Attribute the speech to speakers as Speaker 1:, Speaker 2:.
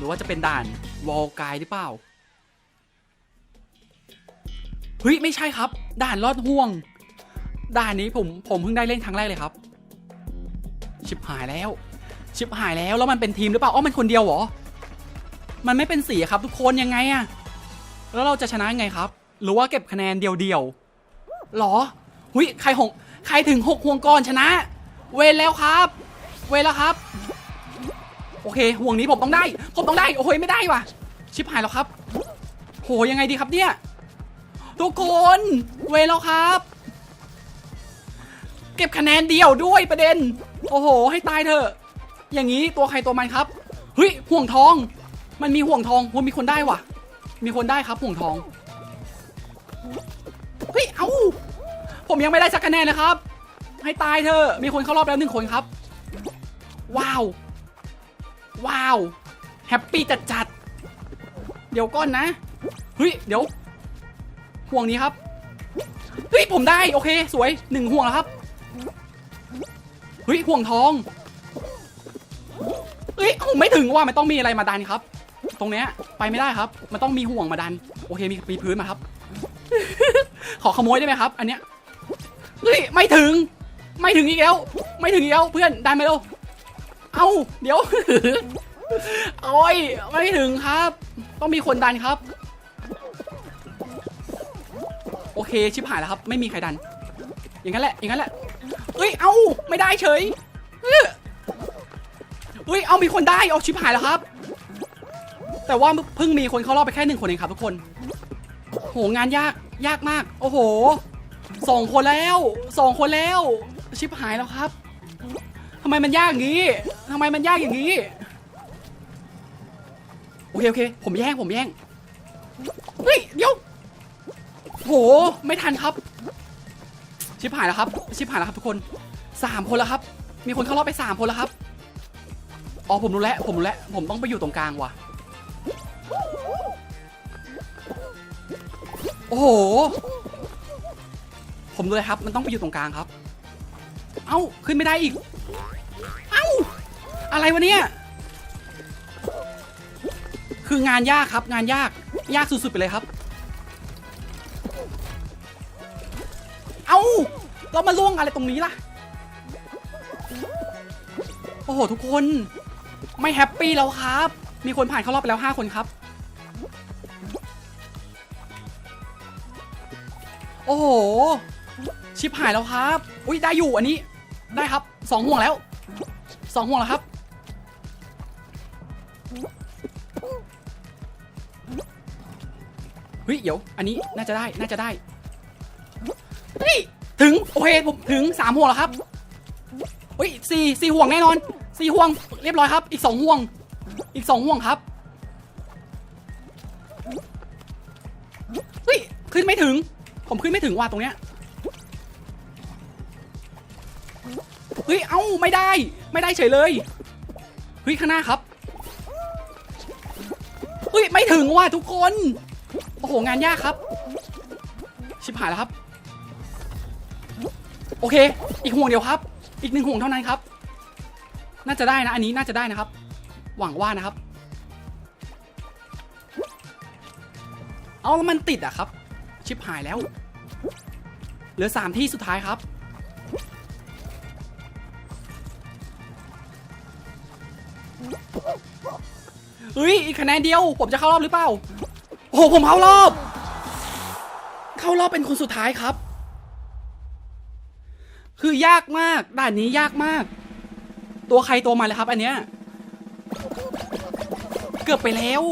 Speaker 1: รือว่าจะเป็นด่านวอลกายหรือเปล่าเฮ้ยไม่ใช่ครับ ด่านลอดห่วง ด่านนี้ผมผมเพิ่งได้เล่นครั้งแรกเลยครับ ชิบหายแล้ว ชิบหายแล้วแล้วมันเป็นทีมหรือเปล่าอ๋อมันคนเดียวเหรอมันไม่เป็นสีครับทุกคนยังไงอะแล้วเราจะชนะยังไงครับ หรือว่าเก็บคะแนนเดียวๆหรอหุยใครหงใครถึงหกห่วงก่อนชนะ เวรแล้วครับ เวรแล้วครับ โอเค ห่วงนี้ผมต้องได้ ผมต้องได้ โอ้โหไม่ได้ว่ะ ชิบหายแล้วครับ โหยังไงดีครับเนี่ย ทุกคน เวแล้วครับ เก็บคะแนนเดียวด้วยประเด็น โอ้โห ให้ตายเถอะ อย่างนี้ตัวใครตัวมันครับ เฮ้ย ห่วงทอง มันมีห่วงทองว่ามีคนได้ว่ะ มีคนได้ครับห่วงทอง เฮ้ย เอ้า ผมยังไม่ได้สักคะแนนเลยครับ ให้ตายเถอะ มีคนเข้ารอบแล้วหนึ่งคนครับ ว้าว ว้าว แฮปปี้จัดจัดๆเดี๋ยวก้อนนะ เฮ้ย เดี๋ยว ห่วงนี้ครับ เฮ้ย ผมได้ โอเค สวยหนึ่งห่วงแล้วครับ เฮ้ย ห่วงทอง เฮ้ยผมไม่ถึงว่ามันต้องมีอะไรมาดันครับ ตรงเนี้ยไปไม่ได้ครับ มันต้องมีห่วงมาดัน โอเค มีมีพื้นมาครับ ขอขโมยได้ไหมครับ อันเนี้ย เฮ้ย ไม่ถึง ไม่ถึงอีกแล้ว ไม่ถึงอีกแล้ว เพื่อนดันไปเร็ว เอ้า เดี๋ยว โอ้ย ไม่ถึงครับ ต้องมีคนดันครับ โอเค ชิบหายแล้วครับ ไม่มีใครดัน อย่างนั้นแหละ อย่างนั้นแหละ เอ้ย เอ้า ไม่ได้เฉยเอ้ย เอามีคนได้ เอาชิบหายแล้วครับ แต่ว่าเพิ่งมีคนเข้ารอบไปแค่หนึ่งคนเองครับทุกคน โห งานยาก ยากมาก โอ้โห สองคนแล้ว สองคนแล้ว ชิบหายแล้วครับ ไมมันยากอย่างนี้ทำไมมันยากอย่างนี้ โอเคโอเค ผมแย่งผมแย่ง เฮ้ยเดี๋ยว โห ไม่ทันครับ ชิบหายแล้วครับ ชิบหายแล้วครับทุกคนสามคนแล้วครับ มีคนเข้ารอบไปสามคนแล้วครับ อ๋อผมรู้แล้ว ผมรู้แล้ว ผมต้องไปอยู่ตรงกลางว่ะ โอ้โห ผมรู้เลยครับ มันต้องไปอยู่ตรงกลางครับ เอ้า ขึ้นไม่ได้อีก อะไรวะเนี่ย คืองานยากครับ งานยาก ยากสุดๆไปเลยครับ เอาเรามาล่วงอะไรตรงนี้ล่ะ โอ้โห ทุกคน ไม่แฮปปี้แล้วครับ มีคนผ่านเข้ารอบไปแล้ว 5 คนครับ โอ้โห ชิบหายแล้วครับ อุ้ยได้อยู่อันนี้ ได้ครับสองห่วงแล้วสองห่วงแล้วครับ เฮ้ยเดี๋ยว อันนี้น่าจะได้ น่าจะได้ เฮ้ย ถึง โอเค ผมถึงสามห่วงแล้วครับ เฮ้ยสี่สี่ห่วงแน่นอนสี่ห่วง เรียบร้อยครับ อีกสองห่วง อีกสองห่วงครับ เฮ้ย ขึ้นไม่ถึง ผมขึ้นไม่ถึงว่ะตรงเนี้ย เฮ้ย เอ้า ไม่ได้ ไม่ได้เฉยเลย เฮ้ย ข้างหน้าครับ ถึงว่ะทุกคน โอ้โห งานยากครับ ชิบหายแล้วครับ โอเค อีกห่วงเดียวครับ อีกหนึ่งห่วงเท่านั้นครับ น่าจะได้นะ อันนี้น่าจะได้นะครับ หวังว่านะครับ เอาแล้วมันติดอะครับ ชิบหายแล้ว เหลือสามที่สุดท้ายครับ เฮ้ยอีกคะแนนเดียวผมจะเข้ารอบหรือเปล่า โอ้โหผมเข้ารอบ เข้ารอบเป็นคนสุดท้ายครับ คือยากมากด่านนี้ยากมาก ตัวใครตัวมันเลยครับ อันเนี้ย เกือบไปแล้ว